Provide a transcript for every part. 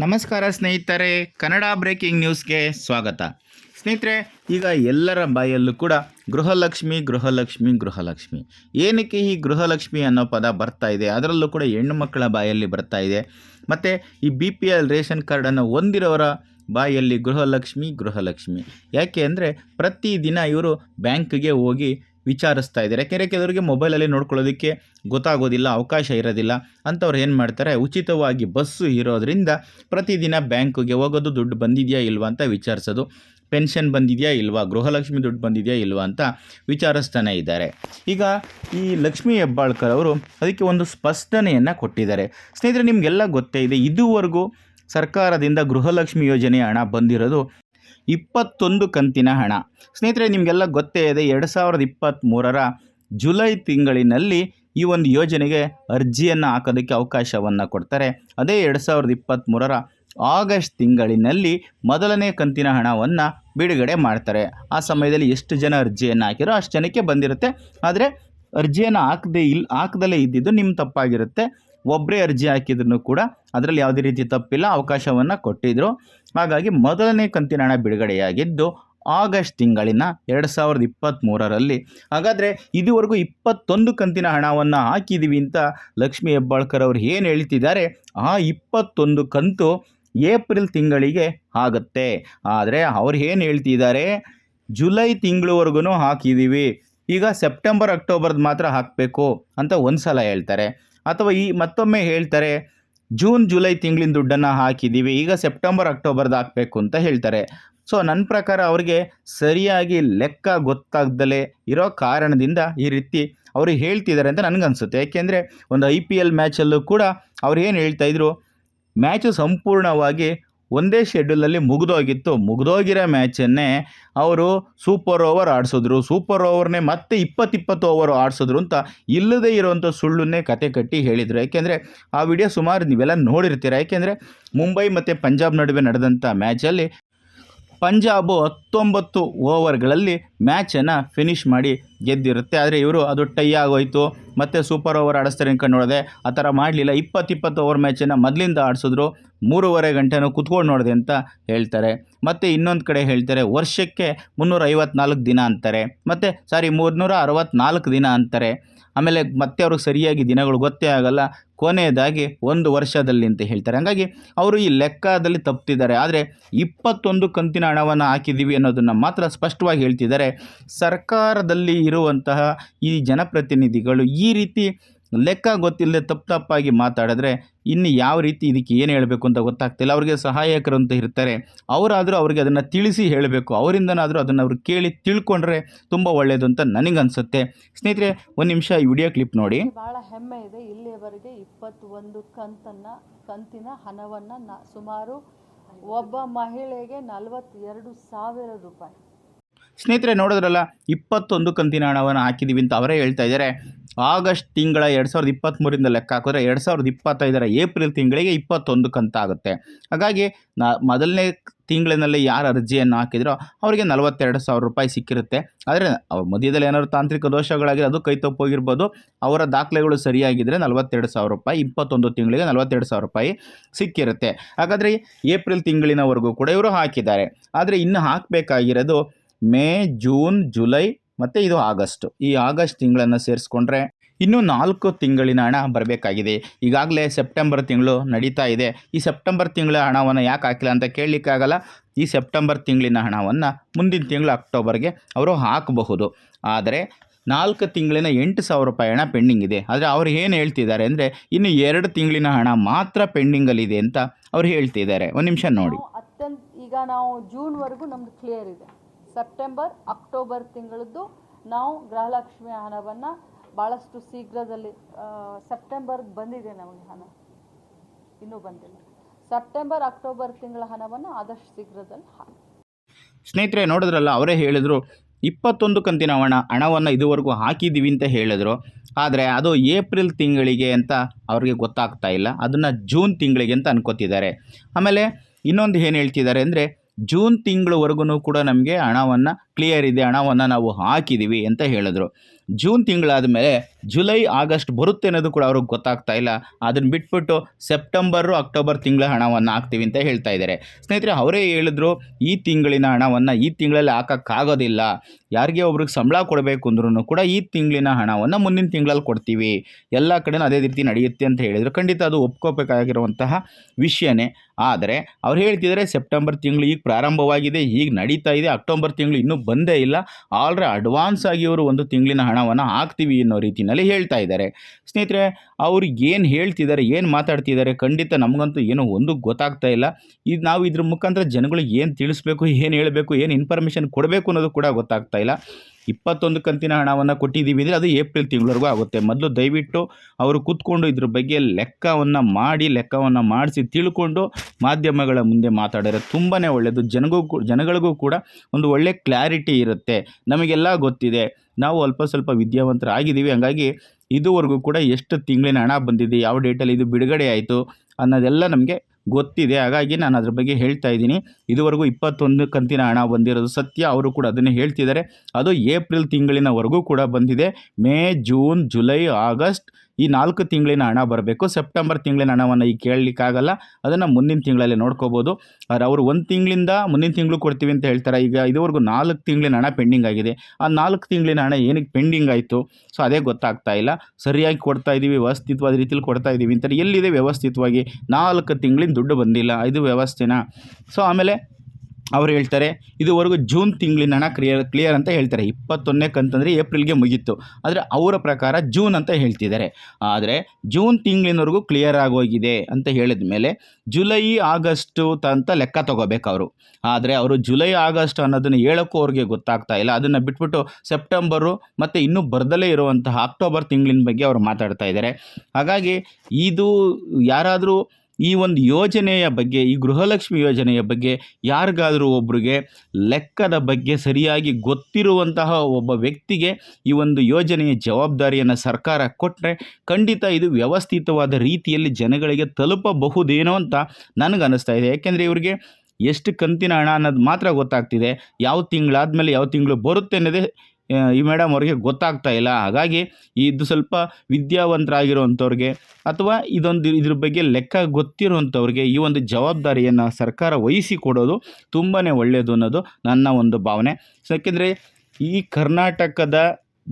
ನಮಸ್ಕಾರ ಸ್ನೇಹಿತರೆ, ಕನ್ನಡ ಬ್ರೇಕಿಂಗ್ ನ್ಯೂಸ್ಗೆ ಸ್ವಾಗತ. ಸ್ನೇಹಿತರೆ, ಈಗ ಎಲ್ಲರ ಬಾಯಲ್ಲೂ ಕೂಡ ಗೃಹಲಕ್ಷ್ಮಿ ಗೃಹಲಕ್ಷ್ಮಿ ಗೃಹಲಕ್ಷ್ಮಿ. ಏನಕ್ಕೆ ಈ ಗೃಹಲಕ್ಷ್ಮಿ ಅನ್ನೋ ಪದ ಬರ್ತಾ ಇದೆ? ಅದರಲ್ಲೂ ಕೂಡ ಹೆಣ್ಣು ಮಕ್ಕಳ ಬಾಯಲ್ಲಿ ಬರ್ತಾ ಇದೆ. ಮತ್ತು ಈ ಬಿ ಪಿ ಎಲ್ ರೇಷನ್ ಕಾರ್ಡನ್ನು ಹೊಂದಿರೋರ ಬಾಯಲ್ಲಿ ಗೃಹಲಕ್ಷ್ಮಿ ಗೃಹಲಕ್ಷ್ಮಿ. ಯಾಕೆ ಅಂದರೆ ಪ್ರತಿದಿನ ಇವರು ಬ್ಯಾಂಕ್ಗೆ ಹೋಗಿ ವಿಚಾರಿಸ್ತಾ ಇದ್ದಾರೆ. ಯಾಕೆಂದರೆ ಕೆಲವರಿಗೆ ಮೊಬೈಲಲ್ಲಿ ನೋಡ್ಕೊಳ್ಳೋದಕ್ಕೆ ಗೊತ್ತಾಗೋದಿಲ್ಲ, ಅವಕಾಶ ಇರೋದಿಲ್ಲ. ಅಂಥವ್ರು ಏನು ಮಾಡ್ತಾರೆ? ಉಚಿತವಾಗಿ ಬಸ್ಸು ಇರೋದರಿಂದ ಪ್ರತಿದಿನ ಬ್ಯಾಂಕಿಗೆ ಹೋಗೋದು ದುಡ್ಡು ಬಂದಿದೆಯಾ ಇಲ್ವಾ ಅಂತ ವಿಚಾರಿಸೋದು. ಪೆನ್ಷನ್ ಬಂದಿದೆಯಾ ಇಲ್ವಾ? ಗೃಹಲಕ್ಷ್ಮಿ ದುಡ್ಡು ಬಂದಿದೆಯಾ ಇಲ್ವಾ ಅಂತ ವಿಚಾರಿಸ್ತಾನೆ ಇದ್ದಾರೆ. ಈಗ ಈ ಲಕ್ಷ್ಮೀ ಹೆಬ್ಬಾಳ್ಕರ್ ಅವರು ಅದಕ್ಕೆ ಒಂದು ಸ್ಪಷ್ಟನೆಯನ್ನು ಕೊಟ್ಟಿದ್ದಾರೆ. ಸ್ನೇಹಿತರೆ, ನಿಮಗೆಲ್ಲ ಗೊತ್ತೇ ಇದೆ, ಇದುವರೆಗೂ ಸರ್ಕಾರದಿಂದ ಗೃಹಲಕ್ಷ್ಮಿ ಯೋಜನೆ ಹಣ ಬಂದಿರೋದು ಇಪ್ಪತ್ತೊಂದು ಕಂತಿನ ಹಣ. ಸ್ನೇಹಿತರೆ, ನಿಮಗೆಲ್ಲ ಗೊತ್ತೇ ಇದೆ, ಎರಡು ಸಾವಿರದ ಇಪ್ಪತ್ತ್ಮೂರರ ಜುಲೈ ತಿಂಗಳಿನಲ್ಲಿ ಈ ಒಂದು ಯೋಜನೆಗೆ ಅರ್ಜಿಯನ್ನು ಹಾಕೋದಕ್ಕೆ ಅವಕಾಶವನ್ನು ಕೊಡ್ತಾರೆ. ಅದೇ ಎರಡು ಸಾವಿರದ ಇಪ್ಪತ್ತ್ಮೂರರ ಆಗಸ್ಟ್ ತಿಂಗಳಿನಲ್ಲಿ ಮೊದಲನೇ ಕಂತಿನ ಹಣವನ್ನು ಬಿಡುಗಡೆ ಮಾಡ್ತಾರೆ. ಆ ಸಮಯದಲ್ಲಿ ಎಷ್ಟು ಜನ ಅರ್ಜಿಯನ್ನು ಹಾಕಿರೋ ಅಷ್ಟು ಜನಕ್ಕೆ ಬಂದಿರುತ್ತೆ. ಆದರೆ ಅರ್ಜಿಯನ್ನು ಹಾಕದೇ ಇಲ್ಲ ಹಾಕದಲ್ಲೇ ಇದ್ದಿದ್ದು ನಿಮ್ಮ ತಪ್ಪಾಗಿರುತ್ತೆ. ಒಬ್ಬರೇ ಅರ್ಜಿ ಹಾಕಿದ್ರು ಕೂಡ ಅದರಲ್ಲಿ ಯಾವುದೇ ರೀತಿ ತಪ್ಪಿಲ್ಲ, ಅವಕಾಶವನ್ನು ಕೊಟ್ಟಿದ್ದರು ಹಾಗಾಗಿ ಮೊದಲನೇ ಕಂತಿನ ಹಣ ಬಿಡುಗಡೆಯಾಗಿದ್ದು ಆಗಸ್ಟ್ ತಿಂಗಳಿನ ಎರಡು ಸಾವಿರದ ಇಪ್ಪತ್ತ್ಮೂರರಲ್ಲಿ ಹಾಗಾದರೆ ಇದುವರೆಗೂ ಇಪ್ಪತ್ತೊಂದು ಕಂತಿನ ಹಣವನ್ನು ಹಾಕಿದ್ದೀವಿ ಅಂತ ಲಕ್ಷ್ಮಿ ಹೆಬ್ಬಾಳ್ಕರ್ ಅವರು ಏನು ಹೇಳ್ತಿದ್ದಾರೆ? ಆ ಇಪ್ಪತ್ತೊಂದು ಕಂತು ಏಪ್ರಿಲ್ ತಿಂಗಳಿಗೆ ಆಗುತ್ತೆ. ಆದರೆ ಅವ್ರು ಏನು ಹೇಳ್ತಿದ್ದಾರೆ? ಜುಲೈ ತಿಂಗಳವರೆಗೂ ಹಾಕಿದ್ದೀವಿ ಈಗ ಸೆಪ್ಟೆಂಬರ್, ಅಕ್ಟೋಬರ್ದು ಮಾತ್ರ ಹಾಕಬೇಕು ಅಂತ ಒಂದು ಸಲ ಹೇಳ್ತಾರೆ. ಅಥವಾ ಈ ಮತ್ತೊಮ್ಮೆ ಹೇಳ್ತಾರೆ, ಜೂನ್, ಜುಲೈ ತಿಂಗಳಿನ ದುಡ್ಡನ್ನು ಹಾಕಿದ್ದೀವಿ ಈಗ ಸೆಪ್ಟೆಂಬರ್, ಅಕ್ಟೋಬರ್ದು ಹಾಕಬೇಕು ಅಂತ ಹೇಳ್ತಾರೆ. ಸೊ ನನ್ನ ಪ್ರಕಾರ ಅವರಿಗೆ ಸರಿಯಾಗಿ ಲೆಕ್ಕ ಗೊತ್ತಾಗ್ದಲೇ ಇರೋ ಕಾರಣದಿಂದ ಈ ರೀತಿ ಅವರು ಹೇಳ್ತಿದ್ದಾರೆ ಅಂತ ನನಗನ್ಸುತ್ತೆ. ಯಾಕೆಂದರೆ ಒಂದು ಐ ಪಿ ಎಲ್ ಮ್ಯಾಚಲ್ಲೂ ಕೂಡ ಅವ್ರು ಏನು ಹೇಳ್ತಾಯಿದ್ರು ಮ್ಯಾಚು ಸಂಪೂರ್ಣವಾಗಿ ಒಂದೇ ಶೆಡ್ಯೂಲಲ್ಲಿ ಮುಗಿದೋಗಿತ್ತು. ಮುಗಿದೋಗಿರೋ ಮ್ಯಾಚನ್ನೇ ಅವರು ಸೂಪರ್ ಓವರ್ ಆಡಿಸಿದ್ರು. ಸೂಪರ್ ಓವರ್ನೇ ಮತ್ತೆ ಇಪ್ಪತ್ತಿಪ್ಪತ್ತು ಓವರ್ ಆಡಿಸಿದ್ರು ಅಂತ ಇಲ್ಲದೇ ಇರೋವಂಥ ಸುಳ್ಳನ್ನೇ ಕತೆ ಕಟ್ಟಿ ಹೇಳಿದರು. ಯಾಕೆಂದರೆ ಆ ವಿಡಿಯೋ ಸುಮಾರು ನೀವೆಲ್ಲ ನೋಡಿರ್ತೀರ? ಯಾಕೆಂದರೆ ಮುಂಬೈ ಮತ್ತು ಪಂಜಾಬ್ ನಡುವೆ ನಡೆದಂಥ ಮ್ಯಾಚಲ್ಲಿ ಪಂಜಾಬು ಹತ್ತೊಂಬತ್ತು ಓವರ್ಗಳಲ್ಲಿ ಮ್ಯಾಚನ್ನು ಫಿನಿಷ್ ಮಾಡಿ ಗೆದ್ದಿರುತ್ತೆ. ಆದರೆ ಇವರು ಅದು ಟೈ ಆಗೋಯ್ತು. ಮತ್ತು ಸೂಪರ್ ಓವರ್ ಆಡಿಸ್ತಾರೆ ಅನ್ಕೊಂಡು ನೋಡಿದೆ ಆ ಥರ ಮಾಡಲಿಲ್ಲ. ಇಪ್ಪತ್ತಿಪ್ಪತ್ತು ಓವರ್ ಮ್ಯಾಚನ್ನು ಮೊದಲಿಂದ ಆಡಿಸಿದ್ರು. ಮೂರುವರೆ ಗಂಟೆನೂ ಕುತ್ಕೊಂಡು ನೋಡಿದೆ ಅಂತ ಹೇಳ್ತಾರೆ. ಮತ್ತು ಇನ್ನೊಂದು ಕಡೆ ಹೇಳ್ತಾರೆ, ವರ್ಷಕ್ಕೆ ಮುನ್ನೂರ ಐವತ್ನಾಲ್ಕು ದಿನ ಅಂತಾರೆ. ಮತ್ತು ಸಾರಿ ಮೂರ್ನೂರ ಅರವತ್ನಾಲ್ಕು ದಿನ ಅಂತಾರೆ. ಆಮೇಲೆ ಮತ್ತೆ ಅವ್ರಿಗೆ ಸರಿಯಾಗಿ ದಿನಗಳು ಗೊತ್ತೇ ಆಗಲ್ಲ. ಕೊನೆಯದಾಗಿ ಒಂದು ವರ್ಷದಲ್ಲಿ ಅಂತ ಹೇಳ್ತಾರೆ. ಹಾಗಾಗಿ ಅವರು ಈ ಲೆಕ್ಕದಲ್ಲಿ ತಪ್ಪಿದ್ದಾರೆ ಆದರೆ ಇಪ್ಪತ್ತೊಂದು ಕಂತಿನ ಹಣವನ್ನು ಹಾಕಿದ್ದೀವಿ ಅನ್ನೋದನ್ನು ಮಾತ್ರ ಸ್ಪಷ್ಟವಾಗಿ ಹೇಳ್ತಿದ್ದಾರೆ. ಸರ್ಕಾರದಲ್ಲಿ ಇರುವಂತಹ ಈ ಜನಪ್ರತಿನಿಧಿಗಳು ಈ ರೀತಿ ಲೆಕ್ಕ ಗೊತ್ತಿಲ್ಲದೆ ತಪ್ಪು ತಪ್ಪಾಗಿ ಮಾತಾಡಿದ್ರೆ ಇನ್ನು ಯಾವ ರೀತಿ ಇದಕ್ಕೆ ಏನು ಹೇಳಬೇಕು ಅಂತ ಗೊತ್ತಾಗ್ತಿಲ್ಲ. ಅವ್ರಿಗೆ ಸಹಾಯಕರು ಅಂತ ಇರ್ತಾರೆ. ಅವರಾದರೂ ಅವ್ರಿಗೆ ಅದನ್ನು ತಿಳಿಸಿ ಹೇಳಬೇಕು. ಅವರಿಂದನಾದರೂ ಅದನ್ನು ಅವರು ಕೇಳಿ ತಿಳ್ಕೊಂಡ್ರೆ ತುಂಬ ಒಳ್ಳೆಯದು ಅಂತ ನನಗನ್ಸುತ್ತೆ. ಸ್ನೇಹಿತರೆ, ಒಂದು ನಿಮಿಷ ಈ ವಿಡಿಯೋ ಕ್ಲಿಪ್ ನೋಡಿ. ಭಾಳ ಹೆಮ್ಮೆ ಇದೆ. ಇಲ್ಲಿಯವರೆಗೆ ಇಪ್ಪತ್ತೊಂದು ಕಂತನ್ನು, ಕಂತಿನ ಹಣವನ್ನು ಸುಮಾರು ಒಬ್ಬ ಮಹಿಳೆಗೆ ನಲವತ್ತೆರಡು ಸಾವಿರ ರೂಪಾಯಿ. ಸ್ನೇಹಿತರೆ, ನೋಡಿದ್ರಲ್ಲ, ಇಪ್ಪತ್ತೊಂದು ಕಂತಿನ ಹಣವನ್ನು ಹಾಕಿದ್ದೀವಿ ಅಂತ ಅವರೇ ಹೇಳ್ತಾ ಇದ್ದಾರೆ. ಆಗಸ್ಟ್ ತಿಂಗಳ ಎರಡು ಸಾವಿರದ ಇಪ್ಪತ್ತ್ಮೂರಿಂದ ಲೆಕ್ಕ ಹಾಕಿದ್ರೆ ಎರಡು ಸಾವಿರದ ಇಪ್ಪತ್ತೈದರ ಏಪ್ರಿಲ್ ತಿಂಗಳಿಗೆ ಇಪ್ಪತ್ತೊಂದು ಕಂತಾಗುತ್ತೆ ಹಾಗಾಗಿ, ನಾ, ಮೊದಲನೇ ತಿಂಗಳಿನಲ್ಲಿ ಯಾರು ಅರ್ಜಿಯನ್ನು ಹಾಕಿದ್ರೋ ಅವರಿಗೆ ನಲವತ್ತೆರಡು ಸಾವಿರ ರೂಪಾಯಿ ಸಿಕ್ಕಿರುತ್ತೆ. ಆದರೆ ಅವ್ರ ಮಧ್ಯದಲ್ಲಿ ಏನಾದ್ರು ತಾಂತ್ರಿಕ ದೋಷಗಳಾಗಿ ಅದು ಕೈ ತಪ್ಪೋಗಿರ್ಬೋದು ಅವರ ದಾಖಲೆಗಳು ಸರಿಯಾಗಿದ್ದರೆ ನಲವತ್ತೆರಡು ಸಾವಿರ ರೂಪಾಯಿ, ಇಪ್ಪತ್ತೊಂದು ತಿಂಗಳಿಗೆ ನಲವತ್ತೆರಡು ಸಾವಿರ ರೂಪಾಯಿ ಸಿಕ್ಕಿರುತ್ತೆ. ಹಾಗಾದರೆ, ಏಪ್ರಿಲ್ ತಿಂಗಳಿನವರೆಗೂ ಕೂಡ ಇವರು ಹಾಕಿದ್ದಾರೆ. ಆದರೆ, ಇನ್ನು ಹಾಕಬೇಕಾಗಿರೋದು ಮೇ, ಜೂನ್, ಜುಲೈ ಮತ್ತು ಇದು ಆಗಸ್ಟ್. ಈ ಆಗಸ್ಟ್ ತಿಂಗಳನ್ನು ಸೇರಿಸ್ಕೊಂಡ್ರೆ ಇನ್ನೂ ನಾಲ್ಕು ತಿಂಗಳಿನ ಹಣ ಬರಬೇಕಾಗಿದೆ. ಈಗಾಗಲೇ ಸೆಪ್ಟೆಂಬರ್ ತಿಂಗಳು ನಡೀತಾ ಇದೆ. ಈ ಸೆಪ್ಟೆಂಬರ್ ತಿಂಗಳ ಹಣವನ್ನು ಯಾಕೆ ಹಾಕಿಲ್ಲ ಅಂತ ಕೇಳಲಿಕ್ಕಾಗಲ್ಲ ಈ ಸೆಪ್ಟೆಂಬರ್ ತಿಂಗಳಿನ ಹಣವನ್ನು ಮುಂದಿನ ತಿಂಗಳು ಅಕ್ಟೋಬರ್ಗೆ ಅವರು ಹಾಕಬಹುದು. ಆದರೆ ನಾಲ್ಕು ತಿಂಗಳಿನ ಎಂಟು ಸಾವಿರ ರೂಪಾಯಿ ಹಣ ಪೆಂಡಿಂಗ್ ಇದೆ. ಆದರೆ ಅವ್ರು ಏನು ಹೇಳ್ತಿದ್ದಾರೆ ಅಂದರೆ ಇನ್ನು ಎರಡು ತಿಂಗಳಿನ ಹಣ ಮಾತ್ರ ಪೆಂಡಿಂಗಲ್ಲಿದೆ ಅಂತ ಅವ್ರು ಹೇಳ್ತಿದ್ದಾರೆ. ಒಂದು ನಿಮಿಷ ನೋಡಿ. ಈಗ ನಾವು ಜೂನ್ವರೆಗೂ ನಮ್ದು ಕ್ಲಿಯರ್ ಇದೆ. ಸೆಪ್ಟೆಂಬರ್, ಅಕ್ಟೋಬರ್ ತಿಂಗಳದ್ದು ನಾವು ಗೃಹಲಕ್ಷ್ಮಿ ಹಣವನ್ನು ಭಾಳಷ್ಟು ಶೀಘ್ರದಲ್ಲಿ ಸೆಪ್ಟೆಂಬರ್ಗೆ ಸೆಪ್ಟೆಂಬರ್ ಬಂದಿದೆ ನಮಗೆ ಹಣ. ಇನ್ನೂ ಬಂದಿಲ್ಲ. ಸೆಪ್ಟೆಂಬರ್, ಅಕ್ಟೋಬರ್ ತಿಂಗಳ ಹಣವನ್ನು ಆದಷ್ಟು ಶೀಘ್ರದಲ್ಲಿ ಸ್ನೇಹಿತರೆ, ನೋಡಿದ್ರಲ್ಲ, ಅವರೇ ಹೇಳಿದರು, ಇಪ್ಪತ್ತೊಂದು ಕಂತಿನ ಹಣ, ಹಣವನ್ನು ಇದುವರೆಗೂ ಹಾಕಿದ್ದೀವಿ ಅಂತ ಹೇಳಿದರು. ಆದರೆ ಅದು ಏಪ್ರಿಲ್ ತಿಂಗಳಿಗೆ ಅಂತ ಅವ್ರಿಗೆ ಗೊತ್ತಾಗ್ತಾ ಇಲ್ಲ. ಅದನ್ನು ಜೂನ್ ತಿಂಗಳಿಗೆ ಅಂತ ಅನ್ಕೋತಿದ್ದಾರೆ. ಆಮೇಲೆ ಇನ್ನೊಂದು ಏನು ಹೇಳ್ತಿದ್ದಾರೆ ಅಂದರೆ ಜೂನ್ ತಿಂಗಳವರೆಗೂ ಕೂಡ ನಮಗೆ ಹಣವನ್ನು ಕ್ಲಿಯರ್ ಇದೆ, ಹಣವನ್ನು ನಾವು ಹಾಕಿದ್ದೀವಿ ಅಂತ ಹೇಳಿದ್ರು. ಜೂನ್ ತಿಂಗಳಾದ ಮೇಲೆ ಜುಲೈ, ಆಗಸ್ಟ್ ಬರುತ್ತೆ ಅನ್ನೋದು ಕೂಡ ಅವ್ರಿಗೆ ಗೊತ್ತಾಗ್ತಾ ಇಲ್ಲ. ಅದನ್ನು ಬಿಟ್ಬಿಟ್ಟು ಸೆಪ್ಟೆಂಬರು, ಅಕ್ಟೋಬರ್ ತಿಂಗಳ ಹಣವನ್ನು ಹಾಕ್ತೀವಿ ಅಂತ ಹೇಳ್ತಾ ಇದ್ದಾರೆ ಸ್ನೇಹಿತರೆ, ಅವರೇ ಹೇಳಿದ್ರು, ಈ ತಿಂಗಳಿನ ಹಣವನ್ನು ಈ ತಿಂಗಳಲ್ಲಿ ಹಾಕೋಕ್ಕಾಗೋದಿಲ್ಲ. ಯಾರಿಗೆ ಒಬ್ರಿಗೆ ಸಂಬಳ ಕೊಡಬೇಕು ಅಂದ್ರೂ ಕೂಡ ಈ ತಿಂಗಳಿನ ಹಣವನ್ನು ಮುಂದಿನ ತಿಂಗಳಲ್ಲಿ ಕೊಡ್ತೀವಿ. ಎಲ್ಲ ಕಡೆನೂ ಅದೇ ರೀತಿ ನಡೆಯುತ್ತೆ ಅಂತ ಹೇಳಿದರು. ಖಂಡಿತ ಅದು ಒಪ್ಕೋಬೇಕಾಗಿರುವಂತಹ ವಿಷಯನೇ. ಆದರೆ ಅವ್ರು ಹೇಳ್ತಿದ್ದಾರೆ ಸೆಪ್ಟೆಂಬರ್ ತಿಂಗಳು ಈಗ ಪ್ರಾರಂಭವಾಗಿದೆ, ಈಗ ನಡೀತಾ ಇದೆ. ಅಕ್ಟೋಬರ್ ತಿಂಗಳು ಇನ್ನೂ ಬಂದೇ ಇಲ್ಲ. ಆಲ್ರೆ ಅಡ್ವಾನ್ಸ್ ಆಗಿ ಇವರು ಒಂದು ತಿಂಗಳಿನ ಹಣವನ್ನು ಹಾಕ್ತೀವಿ ಅನ್ನೋ ರೀತಿಯಲ್ಲಿ ಹೇಳ್ತಾ ಇದ್ದಾರೆ. ಸ್ನೇಹಿತರೆ ಅವ್ರು ಏನು ಹೇಳ್ತಿದ್ದಾರೆ, ಏನು ಮಾತಾಡ್ತಿದ್ದಾರೆ ಖಂಡಿತ ನಮಗಂತೂ ಏನೋ ಒಂದು ಗೊತ್ತಾಗ್ತಾ ಇಲ್ಲ. ಇದು ನಾವು ಇದ್ರ ಮುಖಾಂತರ ಜನಗಳಿಗೆ ಏನು ತಿಳಿಸ್ಬೇಕು, ಏನು ಹೇಳಬೇಕು, ಏನು ಇನ್ಫಾರ್ಮೇಷನ್ ಕೊಡಬೇಕು ಅನ್ನೋದು ಕೂಡ ಗೊತ್ತಾಗ್ತಾ ಇಲ್ಲ. ಇಪ್ಪತ್ತೊಂದು ಕಂತಿನ ಹಣವನ್ನು ಕೊಟ್ಟಿದ್ದೀವಿ ಅಂದರೆ ಅದು ಏಪ್ರಿಲ್ ತಿಂಗಳವರೆಗೂ ಆಗುತ್ತೆ. ಮೊದಲು ದಯವಿಟ್ಟು ಅವರು ಕೂತ್ಕೊಂಡು ಇದ್ರ ಬಗ್ಗೆ ಲೆಕ್ಕವನ್ನು ಮಾಡಿ, ಲೆಕ್ಕವನ್ನು ಮಾಡಿಸಿ ತಿಳ್ಕೊಂಡು ಮಾಧ್ಯಮಗಳ ಮುಂದೆ ಮಾತಾಡಿದರೆ ತುಂಬಾ ಒಳ್ಳೆಯದು ಜನಗೂ ಜನಗಳಿಗೂ ಕೂಡ ಒಂದು ಒಳ್ಳೆ ಕ್ಲಾರಿಟಿ ಇರುತ್ತೆ. ನಮಗೆಲ್ಲ ಗೊತ್ತಿದೆ. ನಾವು ಅಲ್ಪ ಸ್ವಲ್ಪ ವಿದ್ಯಾವಂತರಾಗಿದ್ದೀವಿ. ಹಂಗಾಗಿ ಇದುವರೆಗೂ ಕೂಡ ಎಷ್ಟು ತಿಂಗಳಿನ ಹಣ ಬಂದಿದೆ, ಯಾವ ಡೇಟಲ್ಲಿ ಇದು ಬಿಡುಗಡೆ ಆಯಿತು ಅನ್ನೋದೆಲ್ಲ ನಮಗೆ ಗೊತ್ತಿದೆ. ಹಾಗಾಗಿ ನಾನು ಅದ್ರ ಬಗ್ಗೆ ಹೇಳ್ತಾ ಇದ್ದೀನಿ. ಇದುವರೆಗೂ ಇಪ್ಪತ್ತೊಂದು ಕಂತಿನ ಹಣ ಬಂದಿರೋದು ಸತ್ಯ. ಅವರು ಕೂಡ ಅದನ್ನು ಹೇಳ್ತಿದ್ದಾರೆ. ಅದು ಏಪ್ರಿಲ್ ತಿಂಗಳಿನವರೆಗೂ ಕೂಡ ಬಂದಿದೆ. ಮೇ, ಜೂನ್, ಜುಲೈ, ಆಗಸ್ಟ್ ಈ ನಾಲ್ಕು ತಿಂಗಳಿನ ಹಣ ಬರಬೇಕು. ಸೆಪ್ಟೆಂಬರ್ ತಿಂಗಳಿನ ಹಣವನ್ನು ಈಗ ಕೇಳಲಿಕ್ಕಾಗಲ್ಲ. ಅದನ್ನು ಮುಂದಿನ ತಿಂಗಳಲ್ಲಿ ನೋಡ್ಕೋಬೋದು. ಆದರೆ ಅವರು ಒಂದು ತಿಂಗಳಿಂದ ಮುಂದಿನ ತಿಂಗಳು ಕೊಡ್ತೀವಿ ಅಂತ ಹೇಳ್ತಾರೆ. ಈಗ ಇದುವರೆಗೂ ನಾಲ್ಕು ತಿಂಗಳಿನ ಹಣ ಪೆಂಡಿಂಗ್ ಆಗಿದೆ. ಆ ನಾಲ್ಕು ತಿಂಗಳಿನ ಹಣ ಏನಕ್ಕೆ ಪೆಂಡಿಂಗ್ ಆಯಿತು? ಸೊ, ಅದೇ ಗೊತ್ತಾಗ್ತಾ ಇಲ್ಲ. ಸರಿಯಾಗಿ ಕೊಡ್ತಾ ಇದ್ದೀವಿ ವ್ಯವಸ್ಥಿತವಾದ ರೀತಿಯಲ್ಲಿ ಕೊಡ್ತಾ ಇದ್ದೀವಿ ಅಂತಾರೆ ಎಲ್ಲಿದೆ ವ್ಯವಸ್ಥಿತವಾಗಿ ನಾಲ್ಕು ತಿಂಗಳಿನ ದುಡ್ಡು ಬಂದಿಲ್ಲ. ಇದು ವ್ಯವಸ್ಥೆನಾ? ಸೊ, ಆಮೇಲೆ ಅವ್ರು ಹೇಳ್ತಾರೆ, ಇದುವರೆಗೂ ಜೂನ್ ತಿಂಗಳಿನ ಹಣ ಕ್ಲಿಯರ್ ಕ್ಲಿಯರ್ ಅಂತ ಹೇಳ್ತಾರೆ. ಇಪ್ಪತ್ತೊಂದನೇ ಕಂತಂದರೆ ಏಪ್ರಿಲ್ಗೆ ಮುಗೀತು. ಆದರೆ ಅವರ ಪ್ರಕಾರ ಜೂನ್ ಅಂತ ಹೇಳ್ತಿದ್ದಾರೆ. ಆದರೆ ಜೂನ್ ತಿಂಗಳಿನವರೆಗೂ ಕ್ಲಿಯರ್ ಆಗೋಗಿದೆ ಅಂತ ಹೇಳಿದ ಮೇಲೆ ಜುಲೈ, ಆಗಸ್ಟು ಅಂತ ಲೆಕ್ಕ ತಗೋಬೇಕು ಅವರು. ಆದರೆ ಅವರು ಜುಲೈ, ಆಗಸ್ಟ್ ಅನ್ನೋದನ್ನು ಹೇಳೋಕ್ಕೂ ಅವ್ರಿಗೆ ಗೊತ್ತಾಗ್ತಾ ಇಲ್ಲ. ಅದನ್ನು ಬಿಟ್ಬಿಟ್ಟು ಸೆಪ್ಟೆಂಬರು ಮತ್ತು ಇನ್ನೂ ಬರ್ದಲೇ ಇರುವಂತಹ ಅಕ್ಟೋಬರ್ ತಿಂಗಳಿನ ಬಗ್ಗೆ ಅವರು ಮಾತಾಡ್ತಾ ಇದ್ದಾರೆ. ಹಾಗಾಗಿ ಇದು ಯಾರಾದರೂ ಈ ಒಂದು ಯೋಜನೆಯ ಬಗ್ಗೆ, ಈ ಗೃಹಲಕ್ಷ್ಮಿ ಯೋಜನೆಯ ಬಗ್ಗೆ ಯಾರಿಗಾದರೂ ಒಬ್ಬರಿಗೆ ಲೆಕ್ಕದ ಬಗ್ಗೆ ಸರಿಯಾಗಿ ಗೊತ್ತಿರುವಂತಹ ಒಬ್ಬ ವ್ಯಕ್ತಿಗೆ ಈ ಒಂದು ಯೋಜನೆಯ ಜವಾಬ್ದಾರಿಯನ್ನು ಸರ್ಕಾರ ಕೊಟ್ಟರೆ ಖಂಡಿತ ಇದು ವ್ಯವಸ್ಥಿತವಾದ ರೀತಿಯಲ್ಲಿ ಜನಗಳಿಗೆ ತಲುಪಬಹುದೇನೋ ಅಂತ ನನಗೆ ಅನ್ನಿಸ್ತಾ ಇದೆ. ಯಾಕೆಂದರೆ ಇವರಿಗೆ ಎಷ್ಟು ಕಂತಿನ ಹಣ ಅನ್ನೋದು ಮಾತ್ರ ಗೊತ್ತಾಗ್ತಿದೆ. ಯಾವ ತಿಂಗಳಾದಮೇಲೆ ಯಾವ ತಿಂಗಳು ಬರುತ್ತೆ ಅನ್ನೋದೇ ಈ ಮೇಡಮ್ ಅವ್ರಿಗೆ ಗೊತ್ತಾಗ್ತಾ ಇಲ್ಲ. ಹಾಗಾಗಿ ಇದು ಸ್ವಲ್ಪ ವಿದ್ಯಾವಂತರಾಗಿರುವಂಥವ್ರಿಗೆ ಅಥವಾ ಇದೊಂದು ಇದ್ರ ಬಗ್ಗೆ ಲೆಕ್ಕ ಗೊತ್ತಿರುವಂಥವ್ರಿಗೆ ಈ ಒಂದು ಜವಾಬ್ದಾರಿಯನ್ನು ಸರ್ಕಾರ ವಹಿಸಿ ಕೊಡೋದು ತುಂಬಾ ಒಳ್ಳೆಯದು ಅನ್ನೋದು ನನ್ನ ಒಂದು ಭಾವನೆ. ಯಾಕೆಂದರೆ ಈ ಕರ್ನಾಟಕದ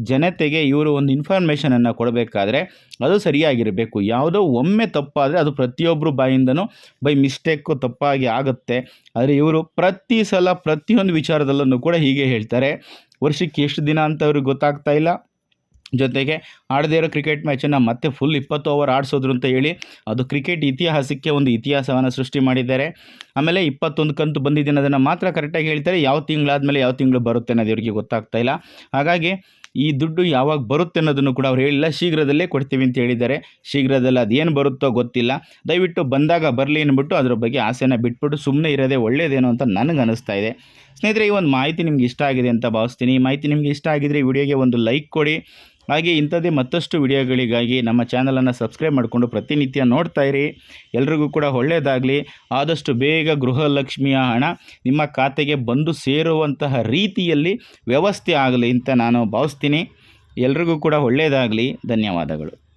ಜನತೆಗೆ ಇವರು ಒಂದು ಇನ್ಫಾರ್ಮೇಷನನ್ನು ಕೊಡಬೇಕಾದ್ರೆ ಅದು ಸರಿಯಾಗಿರಬೇಕು. ಯಾವುದೋ ಒಮ್ಮೆ ತಪ್ಪಾದರೆ ಅದು ಪ್ರತಿಯೊಬ್ಬರು ಬಾಯಿಂದನೂ ಬೈ ಮಿಸ್ಟೇಕು ತಪ್ಪಾಗಿ ಆಗುತ್ತೆ. ಆದರೆ ಇವರು ಪ್ರತಿ ಸಲ ಪ್ರತಿಯೊಂದು ವಿಚಾರದಲ್ಲೂ ಕೂಡ ಹೀಗೆ ಹೇಳ್ತಾರೆ. ವರ್ಷಕ್ಕೆ ಎಷ್ಟು ದಿನ ಅಂತ ಅವ್ರಿಗೆ ಗೊತ್ತಾಗ್ತಾ ಇಲ್ಲ. ಜೊತೆಗೆ ಆಡದೇ ಇರೋ ಕ್ರಿಕೆಟ್ ಮ್ಯಾಚನ್ನು ಮತ್ತೆ ಫುಲ್ ಇಪ್ಪತ್ತು ಓವರ್ ಆಡಿಸೋದ್ರು ಅಂತ ಹೇಳಿ ಅದು ಕ್ರಿಕೆಟ್ ಇತಿಹಾಸಕ್ಕೆ ಒಂದು ಇತಿಹಾಸವನ್ನು ಸೃಷ್ಟಿ ಮಾಡಿದ್ದಾರೆ. ಆಮೇಲೆ ಇಪ್ಪತ್ತೊಂದು ಕಂತು ಬಂದಿದ್ದೀನಿ ಅದನ್ನು ಮಾತ್ರ ಕರೆಕ್ಟಾಗಿ ಹೇಳ್ತಾರೆ. ಯಾವ ತಿಂಗಳಾದಮೇಲೆ ಯಾವ ತಿಂಗಳು ಬರುತ್ತೆ ಅನ್ನೋದು ಇವರಿಗೆ ಗೊತ್ತಾಗ್ತಾ ಇಲ್ಲ. ಹಾಗಾಗಿ ಈ ದುಡ್ಡು ಯಾವಾಗ ಬರುತ್ತೆ ಅನ್ನೋದನ್ನು ಕೂಡ ಅವ್ರು ಹೇಳಿಲ್ಲ. ಶೀಘ್ರದಲ್ಲೇ ಕೊಡ್ತೀವಿ ಅಂತ ಹೇಳಿದ್ದಾರೆ. ಶೀಘ್ರದಲ್ಲಿ ಅದೇನು ಬರುತ್ತೋ ಗೊತ್ತಿಲ್ಲ. ದಯವಿಟ್ಟು ಬಂದಾಗ ಬರಲಿ ಅಂದ್ಬಿಟ್ಟು ಅದ್ರ ಬಗ್ಗೆ ಆಸೆನ ಬಿಟ್ಬಿಟ್ಟು ಸುಮ್ಮನೆ ಇರೋದೇ ಒಳ್ಳೆಯದೇನೋ ಅಂತ ನನಗೆ ಅನಿಸ್ತಾ ಇದೆ. ಸ್ನೇಹಿತರೆ, ಈ ಒಂದು ಮಾಹಿತಿ ನಿಮ್ಗೆ ಇಷ್ಟ ಆಗಿದೆ ಅಂತ ಭಾವಿಸ್ತೀನಿ. ಈ ಮಾಹಿತಿ ನಿಮಗೆ ಇಷ್ಟ ಆಗಿದ್ರೆ ವಿಡಿಯೋಗೆ ಒಂದು ಲೈಕ್ ಕೊಡಿ. ಹಾಗೆ ಇಂಥದ್ದೇ ಮತ್ತಷ್ಟು ವಿಡಿಯೋಗಳಿಗಾಗಿ ನಮ್ಮ ಚಾನಲನ್ನು ಸಬ್ಸ್ಕ್ರೈಬ್ ಮಾಡಿಕೊಂಡು ಪ್ರತಿನಿತ್ಯ ನೋಡ್ತಾ ಇರಿ. ಎಲ್ರಿಗೂ ಕೂಡ ಒಳ್ಳೆಯದಾಗಲಿ. ಆದಷ್ಟು ಬೇಗ ಗೃಹಲಕ್ಷ್ಮಿಯ ಹಣ ನಿಮ್ಮ ಖಾತೆಗೆ ಬಂದು ಸೇರುವಂತಹ ರೀತಿಯಲ್ಲಿ ವ್ಯವಸ್ಥೆ ಆಗಲಿ ಅಂತ ನಾನು ಭಾವಿಸ್ತೀನಿ. ಎಲ್ರಿಗೂ ಕೂಡ ಒಳ್ಳೆಯದಾಗಲಿ. ಧನ್ಯವಾದಗಳು.